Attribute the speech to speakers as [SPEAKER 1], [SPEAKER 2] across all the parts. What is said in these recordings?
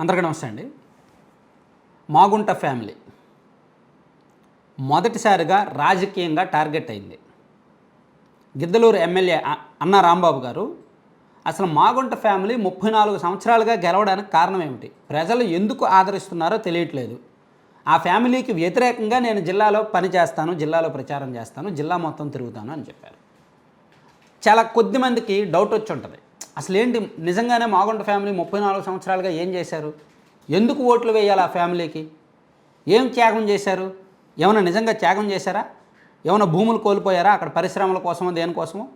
[SPEAKER 1] అందరికీ నమస్తే అండి. మాగుంట ఫ్యామిలీ. మొదటిసారిగా రాజకీయంగా టార్గెట్ అయింది. గిద్దలూరు ఎమ్మెల్యే అన్న రాంబాబు గారు. అసలు మాగుంట ఫ్యామిలీ ముప్పై నాలుగు సంవత్సరాలుగా గెలవడానికి కారణం ఏమిటి? ప్రజలు ఎందుకు ఆదరిస్తున్నారో తెలియట్లేదు. ఆ ఫ్యామిలీకి వ్యతిరేకంగా నేను జిల్లాలో పని చేస్తాను జిల్లాలో ప్రచారం చేస్తాను జిల్లా మొత్తం తిరుగుతాను అని చెప్పారు. చాలా కొద్ది మందికి డౌట్ వచ్చి ఉంటుంది. అసలు ఏంటి నిజంగానే మాగుంట ఫ్యామిలీ ముప్పై నాలుగు సంవత్సరాలుగా ఏం చేశారు? ఎందుకు ఓట్లు వేయాలి ఆ ఫ్యామిలీకి? ఏం త్యాగం చేశారు? ఏమైనా నిజంగా త్యాగం చేశారా? ఏమైనా భూములు కోల్పోయారా? అక్కడ పరిశ్రమల కోసమో దేనికోసమో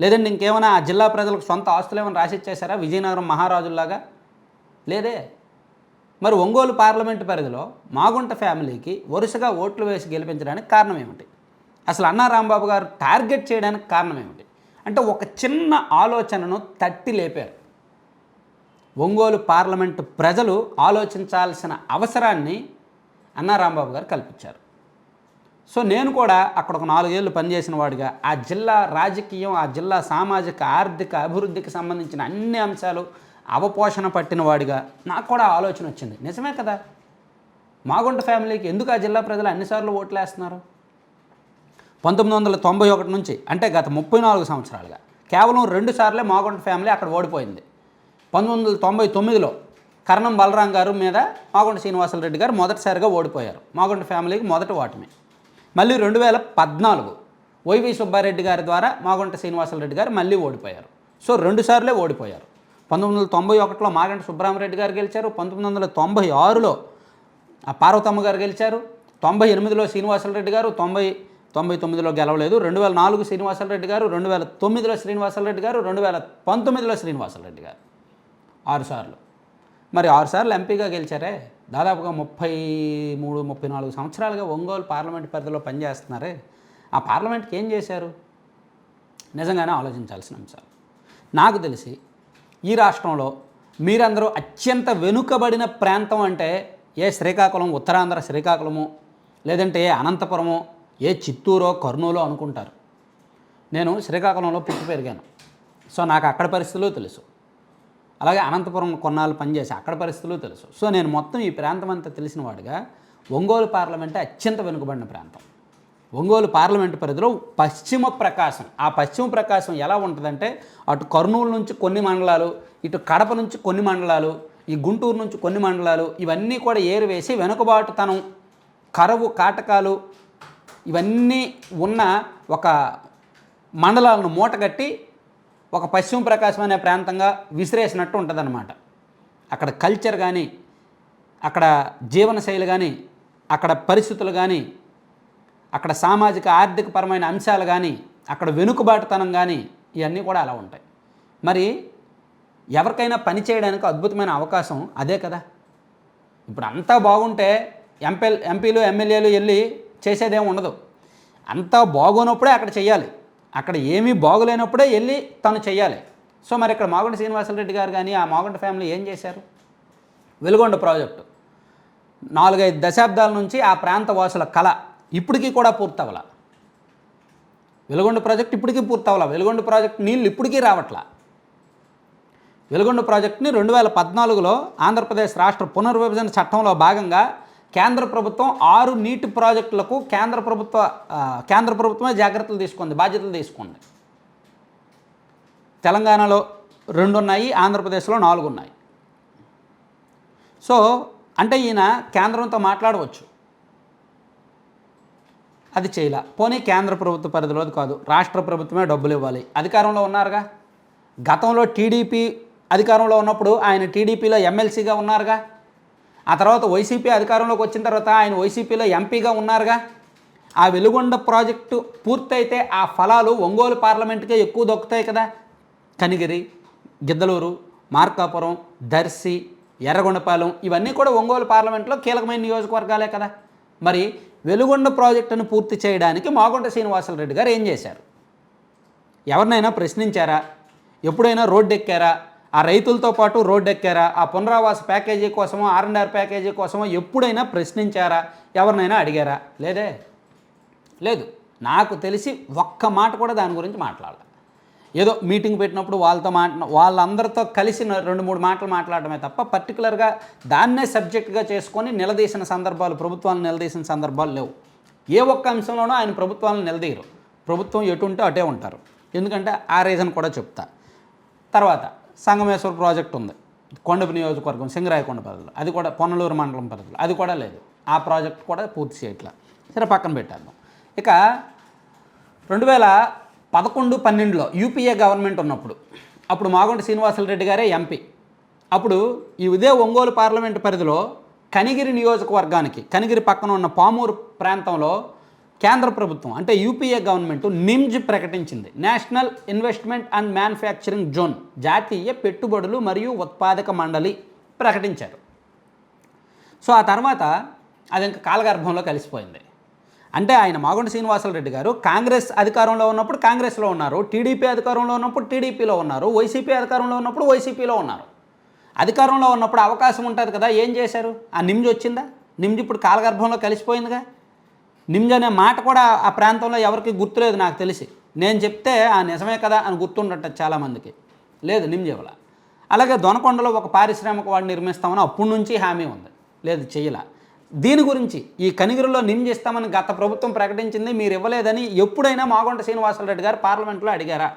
[SPEAKER 1] లేదంటే ఇంకేమైనా ఆ జిల్లా ప్రజలకు సొంత ఆస్తులు ఏమైనా రాసిచ్చేశారా? విజయనగరం మహారాజుల్లాగా? లేదే. మరి ఒంగోలు పార్లమెంటు పరిధిలో మాగుంట ఫ్యామిలీకి వరుసగా ఓట్లు వేసి గెలిపించడానికి కారణం ఏమిటి? అసలు అన్నా రాంబాబు గారు టార్గెట్ చేయడానికి కారణం ఏమిటి? అంటే ఒక చిన్న ఆలోచనను తట్టి లేపారు. ఒంగోలు పార్లమెంటు ప్రజలు ఆలోచించాల్సిన అవసరాన్ని అన్నారాంబాబు గారు కల్పించారు. సో నేను కూడా అక్కడ ఒక నాలుగేళ్ళు పనిచేసిన వాడిగా ఆ జిల్లా రాజకీయం ఆ జిల్లా సామాజిక ఆర్థిక అభివృద్ధికి సంబంధించిన అన్ని అంశాలు అవపోషణ పట్టిన వాడిగా నాకు కూడా ఆలోచన వచ్చింది. నిజమే కదా? మాగుంట ఫ్యామిలీకి ఎందుకు ఆ జిల్లా ప్రజలు అన్నిసార్లు ఓట్లు వేస్తున్నారు పంతొమ్మిది వందల తొంభై ఒకటి నుంచి అంటే గత ముప్పై నాలుగు సంవత్సరాలుగా. కేవలం రెండు సార్లే మాగుంట ఫ్యామిలీ అక్కడ ఓడిపోయింది. పంతొమ్మిది వందల తొంభై తొమ్మిదిలో కరణం బలరాం గారు మీద మాగుంట శ్రీనివాసరెడ్డి గారు మొదటిసారిగా ఓడిపోయారు. మాగుంట ఫ్యామిలీకి మొదటి ఓటమి. మళ్ళీ రెండు వేల పద్నాలుగు వైవి సుబ్బారెడ్డి గారి ద్వారా మాగుంట శ్రీనివాసరెడ్డి గారు మళ్ళీ ఓడిపోయారు. సో రెండు సార్లే ఓడిపోయారు. పంతొమ్మిది వందల తొంభై ఒకటిలో మాగంట సుబ్బరామరెడ్డి గారు గెలిచారు. పంతొమ్మిది వందల తొంభై ఆరులో ఆ పార్వతమ్మ గారు గెలిచారు. తొంభై ఎనిమిదిలో శ్రీనివాసరెడ్డి గారు తొంభై తొంభై తొమ్మిదిలో గెలవలేదు. రెండు వేల నాలుగు శ్రీనివాసరెడ్డి గారు రెండు వేల తొమ్మిదిలో శ్రీనివాసరెడ్డి గారు రెండు వేల పంతొమ్మిదిలో శ్రీనివాసరెడ్డి గారు. ఆరు సార్లు. మరి ఆరు సార్లు ఎంపీగా గెలిచారే. దాదాపుగా ముప్పై మూడు ముప్పై నాలుగు సంవత్సరాలుగా ఒంగోలు పార్లమెంట్ పరిధిలో పనిచేస్తున్నారే. ఆ పార్లమెంట్కి ఏం చేశారు? నిజంగానే ఆలోచించాల్సిన అంశాలు. నాకు తెలిసి ఈ రాష్ట్రంలో మీరందరూ అత్యంత వెనుకబడిన ప్రాంతం అంటే ఏ శ్రీకాకుళం ఉత్తరాంధ్ర శ్రీకాకుళము లేదంటే ఏ అనంతపురము ఏ చిత్తూరో కర్నూలో అనుకుంటారు. నేను శ్రీకాకుళంలో పుట్టి పెరిగాను. సో నాకు అక్కడ పరిస్థితులు తెలుసు. అలాగే అనంతపురం కొన్నాళ్ళు పనిచేసి అక్కడ పరిస్థితులు తెలుసు. సో నేను మొత్తం ఈ ప్రాంతం అంతా తెలిసిన వాడిగా ఒంగోలు పార్లమెంటే అత్యంత వెనుకబడిన ప్రాంతం. ఒంగోలు పార్లమెంటు పరిధిలో పశ్చిమ ప్రకాశం. ఆ పశ్చిమ ప్రకాశం ఎలా ఉంటుందంటే అటు కర్నూలు నుంచి కొన్ని మండలాలు ఇటు కడప నుంచి కొన్ని మండలాలు ఈ గుంటూరు నుంచి కొన్ని మండలాలు ఇవన్నీ కూడా ఏరివేసి వెనుకబాటుతనం కరవు కాటకాలు ఇవన్నీ ఉన్న ఒక మండలాలను మూటగట్టి ఒక పశ్చిమ ప్రకాశం అనే ప్రాంతంగా విసిరేసినట్టు ఉంటుందన్నమాట. అక్కడ కల్చర్ కానీ అక్కడ జీవనశైలి కానీ అక్కడ పరిస్థితులు కానీ అక్కడ సామాజిక ఆర్థికపరమైన అంశాలు కానీ అక్కడ వెనుకబాటుతనం కానీ ఇవన్నీ కూడా అలా ఉంటాయి. మరి ఎవరికైనా పని చేయడానికి అద్భుతమైన అవకాశం అదే కదా. ఇప్పుడు అంతా బాగుంటే ఎంపీ ఎంపీలు ఎమ్మెల్యేలు వెళ్ళి చేసేదేం ఉండదు. అంతా బాగోనప్పుడే అక్కడ చేయాలి అక్కడ ఏమీ బాగోలేనప్పుడే వెళ్ళి తను చేయాలి సో మరి ఇక్కడ మాగుంట శ్రీనివాసరెడ్డి గారు కానీ ఆ మాగుంట ఫ్యామిలీ ఏం చేశారు? వెలుగొండ ప్రాజెక్టు. నాలుగైదు దశాబ్దాల నుంచి ఆ ప్రాంత వాసుల కళ ఇప్పటికీ కూడా పూర్తవల. వెలుగొండ ప్రాజెక్ట్ ఇప్పటికీ పూర్తవల. వెలుగొండ ప్రాజెక్ట్ నీళ్ళు ఇప్పటికీ రావట్లా. వెలుగొండ ప్రాజెక్ట్ని రెండు వేల పద్నాలుగులో ఆంధ్రప్రదేశ్ రాష్ట్ర పునర్విభజన చట్టంలో భాగంగా కేంద్ర ప్రభుత్వం ఆరు నీటి ప్రాజెక్టులకు కేంద్ర ప్రభుత్వ కేంద్ర ప్రభుత్వమే జాగ్రత్తలు తీసుకుంది బాధ్యతలు తీసుకుంది. తెలంగాణలో రెండు ఉన్నాయి ఆంధ్రప్రదేశ్లో నాలుగు ఉన్నాయి సో అంటే ఈయన కేంద్రంతో మాట్లాడవచ్చు. అది చేయలే. పోనీ కేంద్ర ప్రభుత్వ పరిధిలోది కాదు రాష్ట్ర ప్రభుత్వమే డబ్బులు ఇవ్వాలి. అధికారంలో ఉన్నారుగా? గతంలో టీడీపీ అధికారంలో ఉన్నప్పుడు ఆయన టీడీపీలో ఎమ్మెల్సీగా ఉన్నారుగా? ఆ తర్వాత వైసీపీ అధికారంలోకి వచ్చిన తర్వాత ఆయన వైసీపీలో ఎంపీగా ఉన్నారుగా. ఆ వెలుగొండ ప్రాజెక్టు పూర్తయితే ఆ ఫలాలు ఒంగోలు పార్లమెంట్కే ఎక్కువ దొక్కుతాయి కదా. కనిగిరి గిద్దలూరు మార్కాపురం దర్శి ఎర్రగొండపాలెం ఇవన్నీ కూడా ఒంగోలు పార్లమెంట్లో కీలకమైన నియోజకవర్గాలే కదా. మరి వెలుగొండ ప్రాజెక్టును పూర్తి చేయడానికి మాగుంట శ్రీనివాసరెడ్డి గారు ఏం చేశారు? ఎవరినైనా ప్రశ్నించారా? ఎప్పుడైనా రోడ్డు ఎక్కారా ఆ రైతులతో పాటు రోడ్డు ఎక్కారా ఆ పునరావాస ప్యాకేజీ కోసమో ఆర్ఎన్ఆర్ ప్యాకేజీ కోసమో ఎప్పుడైనా ప్రశ్నించారా? ఎవరినైనా అడిగారా? లేదే. లేదు. నాకు తెలిసి ఒక్క మాట కూడా దాని గురించి మాట్లాడాలి. ఏదో మీటింగ్ పెట్టినప్పుడు వాళ్ళతో మాట్లా వాళ్ళందరితో కలిసి రెండు మూడు మాటలు మాట్లాడటమే తప్ప పర్టికులర్గా దాన్నే సబ్జెక్ట్గా చేసుకొని నిలదీసిన సందర్భాలు ప్రభుత్వాలను నిలదీసిన సందర్భాలు లేవు. ఏ ఒక్క అంశంలోనూ ఆయన ప్రభుత్వాలను నిలదీయరు. ప్రభుత్వం ఎటు ఉంటే అటే ఉంటారు. ఎందుకంటే ఆ రీజన్ కూడా చెప్తా. తర్వాత సంగమేశ్వర ప్రాజెక్ట్ ఉంది. కొండపు నియోజకవర్గం సింగరాయకొండ పరిధిలో. అది కూడా పొన్నలూరు మండలం పరిధిలో. అది కూడా లేదు. ఆ ప్రాజెక్ట్ కూడా పూర్తి చేయట్లా. సరే పక్కన పెట్టేద్దాం. ఇక రెండు వేల పదకొండు పన్నెండులో యూపీఏ గవర్నమెంట్ ఉన్నప్పుడు అప్పుడు మాగుంట శ్రీనివాసులు రెడ్డి గారే ఎంపీ. అప్పుడు ఈ ఇదే ఒంగోలు పార్లమెంటు పరిధిలో కనిగిరి నియోజకవర్గానికి కనిగిరి పక్కన ఉన్న పామూరు ప్రాంతంలో కేంద్ర ప్రభుత్వం అంటే యూపీఏ గవర్నమెంట్ నిమ్జ్ ప్రకటించింది. National investment and manufacturing zone జాతీయ పెట్టుబడులు మరియు ఉత్పాదక మండలి ప్రకటించారు. సో ఆ తర్వాత అది ఇంకా కాలగర్భంలో కలిసిపోయింది. అంటే ఆయన మాగుంట శ్రీనివాసరెడ్డి గారు కాంగ్రెస్ అధికారంలో ఉన్నప్పుడు కాంగ్రెస్లో ఉన్నారు టీడీపీ అధికారంలో ఉన్నప్పుడు టీడీపీలో ఉన్నారు వైసీపీ అధికారంలో ఉన్నప్పుడు వైసీపీలో ఉన్నారు. అధికారంలో ఉన్నప్పుడు అవకాశం ఉంటుంది కదా ఏం చేశారు? ఆ నిమ్జ్ వచ్చిందా? నిమ్జ్ ఇప్పుడు కాలగర్భంలో కలిసిపోయిందిగా? నిమ్జ్ అనే మాట కూడా ఆ ప్రాంతంలో ఎవరికి గుర్తులేదు నాకు తెలిసి. నేను చెప్తే ఆ నిజమే కదా అని గుర్తుండట చాలామందికి. లేదు నిమ్జ్ అలాగే దొనకొండలో ఒక పారిశ్రామిక వాడు నిర్మిస్తామని అప్పటి నుంచి హామీ ఉంది. లేదు చేయలా దీని గురించి ఈ కనిగిరిలో నిమ్జ్ ఇస్తామని గత ప్రభుత్వం ప్రకటించింది మీరు ఇవ్వలేదని ఎప్పుడైనా మాగుంట శ్రీనివాసరెడ్డి గారు పార్లమెంట్లో అడిగారా?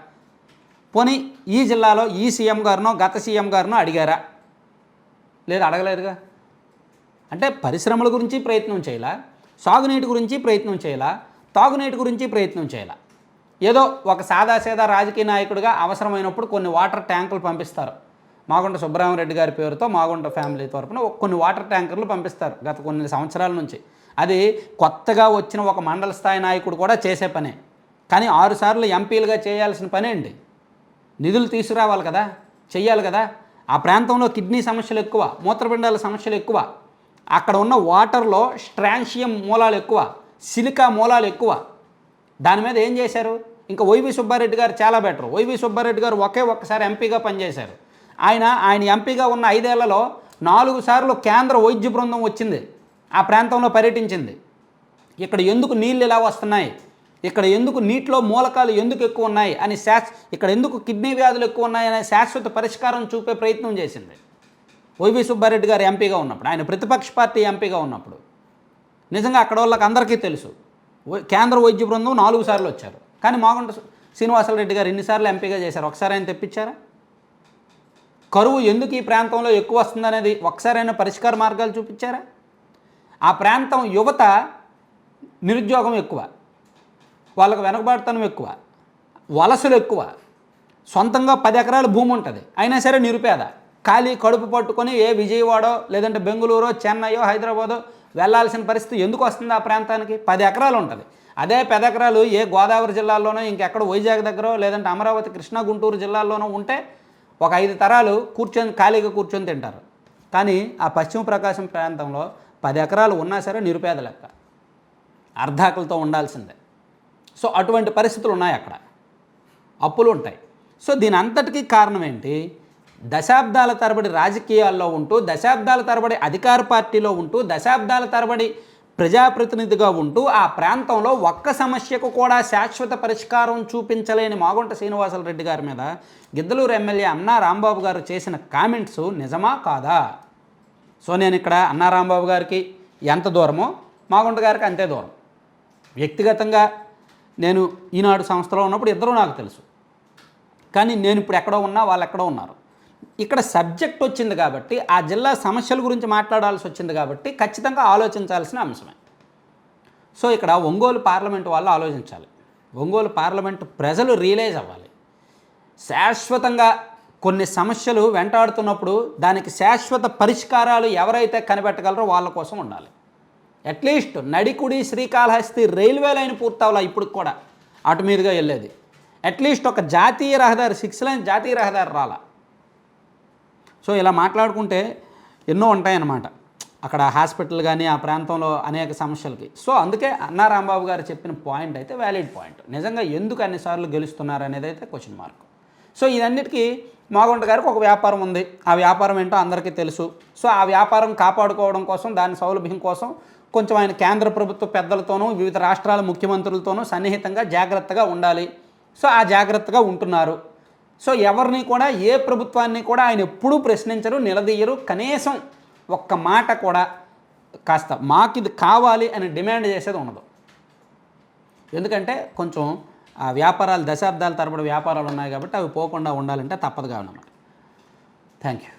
[SPEAKER 1] పోనీ ఈ జిల్లాలో ఈ సీఎం గారినో గత సీఎం గారినో అడిగారా? లేదు అడగలేదుగా. అంటే పరిశ్రమల గురించి ప్రయత్నం చేయాలా సాగునీటి గురించి ప్రయత్నం చేయాల? తాగునీటి గురించి ప్రయత్నం చేయాల? ఏదో ఒక సాదాసీదా రాజకీయ నాయకుడిగా అవసరమైనప్పుడు కొన్ని వాటర్ ట్యాంకులు పంపిస్తారు. మాగుంట సుబ్రహ్మరెడ్డి గారి పేరుతో మాగుంట ఫ్యామిలీ తరపున కొన్ని వాటర్ ట్యాంకర్లు పంపిస్తారు గత కొన్ని సంవత్సరాల నుంచి. అది కొత్తగా వచ్చిన ఒక మండల స్థాయి నాయకుడు కూడా చేసే పనే. కానీ ఆరుసార్లు ఎంపీలుగా చేయాల్సిన పనే అండి. నిధులు తీసుకురావాలి కదా? చెయ్యాలి కదా? ఆ ప్రాంతంలో కిడ్నీ సమస్యలు ఎక్కువ మూత్రపిండాల సమస్యలు ఎక్కువ. అక్కడ ఉన్న వాటర్లో స్ట్రాన్షియం మూలాలు ఎక్కువ సిలికా మూలాలు ఎక్కువ. దాని మీద ఏం చేశారు? ఇంకా వైవి సుబ్బారెడ్డి గారు చాలా బెటర్ వైవి సుబ్బారెడ్డి గారు ఒకే ఒక్కసారి ఎంపీగా పనిచేశారు. ఆయన ఆయన ఎంపీగా ఉన్న ఐదేళ్ళలో నాలుగు సార్లు కేంద్ర వైద్య బృందం వచ్చింది. ఆ ప్రాంతంలో పర్యటించింది. ఇక్కడ ఎందుకు నీళ్ళు ఇలా వస్తున్నాయి? ఇక్కడ ఎందుకు నీటిలో మూలకాలు ఎందుకు ఎక్కువ ఉన్నాయి అని శాస్ ఇక్కడ ఎందుకు కిడ్నీ వ్యాధులు ఎక్కువ ఉన్నాయి అనే శాశ్వత పరిష్కారం చూపే ప్రయత్నం చేసింది. వైవి సుబ్బారెడ్డి గారు ఎంపీగా ఉన్నప్పుడు ఆయన ప్రతిపక్ష పార్టీ ఎంపీగా ఉన్నప్పుడు నిజంగా అక్కడ వాళ్ళకి అందరికీ తెలుసు. కేంద్ర వైద్య బృందం నాలుగు సార్లు వచ్చారు. కానీ మాగుంట శ్రీనివాసరెడ్డి గారు ఎన్నిసార్లు ఎంపీగా చేశారు? ఒకసారి ఆయన తెప్పించారా? కరువు ఎందుకు ఈ ప్రాంతంలో ఎక్కువ వస్తుందనేది ఒకసారైనా పరిష్కార మార్గాలు చూపించారా? ఆ ప్రాంతం యువత నిరుద్యోగం ఎక్కువ వాళ్ళకు వెనకబాటుతనం ఎక్కువ వలసలు ఎక్కువ. సొంతంగా పది ఎకరాల భూమి ఉంటుంది. అయినా సరే నిరుపేద. ఖాళీ కడుపు పట్టుకొని ఏ విజయవాడో లేదంటే బెంగళూరో చెన్నైయో హైదరాబాదో వెళ్ళాల్సిన పరిస్థితి ఎందుకు వస్తుంది ఆ ప్రాంతానికి? పది ఎకరాలు ఉంటుంది. అదే పది ఎకరాలు ఏ గోదావరి జిల్లాలోనో ఇంకెక్కడ వైజాగ్ దగ్గర లేదంటే అమరావతి కృష్ణా గుంటూరు జిల్లాల్లోనో ఉంటే ఒక ఐదు తరాలు కూర్చొని ఖాళీగా కూర్చొని తింటారు. కానీ ఆ పశ్చిమ ప్రకాశం ప్రాంతంలో పది ఎకరాలు ఉన్నా సరే నిరుపేద లెక్క. అర్ధాకులతో ఉండాల్సిందే. సో అటువంటి పరిస్థితులు ఉన్నాయి అక్కడ. అప్పులు ఉంటాయి. సో దీని అంతటికీ కారణం ఏంటి? దశాబ్దాల తరబడి రాజకీయాల్లో ఉంటూ దశాబ్దాల తరబడి అధికార పార్టీలో ఉంటూ దశాబ్దాల తరబడి ప్రజాప్రతినిధిగా ఉంటూ ఆ ప్రాంతంలో ఒక్క సమస్యకు కూడా శాశ్వత పరిష్కారం చూపించలేని మాగుంట శ్రీనివాసరెడ్డి గారి మీద గిద్దలూరు ఎమ్మెల్యే అన్నా రాంబాబు గారు చేసిన కామెంట్స్ నిజమా కాదా? సో నేను ఇక్కడ అన్నా రాంబాబు గారికి ఎంత దూరమో మాగుంట గారికి అంతే దూరం. వ్యక్తిగతంగా నేను ఈనాడు సంస్థలో ఉన్నప్పుడు ఇద్దరూ నాకు తెలుసు. కానీ నేను ఇప్పుడు ఎక్కడో ఉన్నా వాళ్ళు ఎక్కడో ఉన్నారు. ఇక్కడ సబ్జెక్ట్ వచ్చింది కాబట్టి ఆ జిల్లా సమస్యల గురించి మాట్లాడాల్సి వచ్చింది కాబట్టి ఖచ్చితంగా ఆలోచించాల్సిన అంశమే. సో ఇక్కడ ఒంగోలు పార్లమెంట్ వాళ్ళు ఆలోచించాలి. ఒంగోలు పార్లమెంట్ ప్రజలు రియలైజ్ అవ్వాలి. శాశ్వతంగా కొన్ని సమస్యలు వెంటాడుతున్నప్పుడు దానికి శాశ్వత పరిష్కారాలు ఎవరైతే కనిపెట్టగలరో వాళ్ళ కోసం ఉండాలి. At least Nadikudi Srikalahasti railway line పూర్తవలా ఇప్పుడు కూడా అటు మీదుగా వెళ్ళేది. అట్లీస్ట్ ఒక జాతీయ రహదారి సిక్స్ లైన్ జాతీయ రహదారి రాలా. సో ఇలా మాట్లాడుకుంటే ఎన్నో ఉంటాయన్నమాట. అక్కడ హాస్పిటల్ కానీ ఆ ప్రాంతంలో అనేక సమస్యలకి. సో అందుకే అన్నా రాంబాబు గారు చెప్పిన పాయింట్ అయితే వ్యాలిడ్ పాయింట్. నిజంగా ఎందుకు అన్నిసార్లు గెలుస్తున్నారు అనేది అయితే క్వశ్చన్ మార్క్. సో ఇదన్నిటికీ మాగుంట గారికి ఒక వ్యాపారం ఉంది. ఆ వ్యాపారం ఏంటో అందరికీ తెలుసు. సో ఆ వ్యాపారం కాపాడుకోవడం కోసం దాని సౌలభ్యం కోసం కొంచెం ఆయన కేంద్ర ప్రభుత్వ పెద్దలతోనూ వివిధ రాష్ట్రాల ముఖ్యమంత్రులతోనూ సన్నిహితంగా జాగ్రత్తగా ఉండాలి. సో ఆ జాగ్రత్తగా ఉంటున్నారు. సో ఎవరిని కూడా ఏ ప్రభుత్వాన్ని కూడా ఆయన ఎప్పుడూ ప్రశ్నించరు నిలదీయరు. కనీసం ఒక్క మాట కూడా కాస్త మాకు ఇది కావాలి అని డిమాండ్ చేసేది ఉండదు. ఎందుకంటే కొంచెం ఆ వ్యాపారాలు దశాబ్దాల తరబడి వ్యాపారాలు ఉన్నాయి కాబట్టి అవి పోకుండా ఉండాలంటే తప్పదు కావాలన్నమాట థ్యాంక్ యూ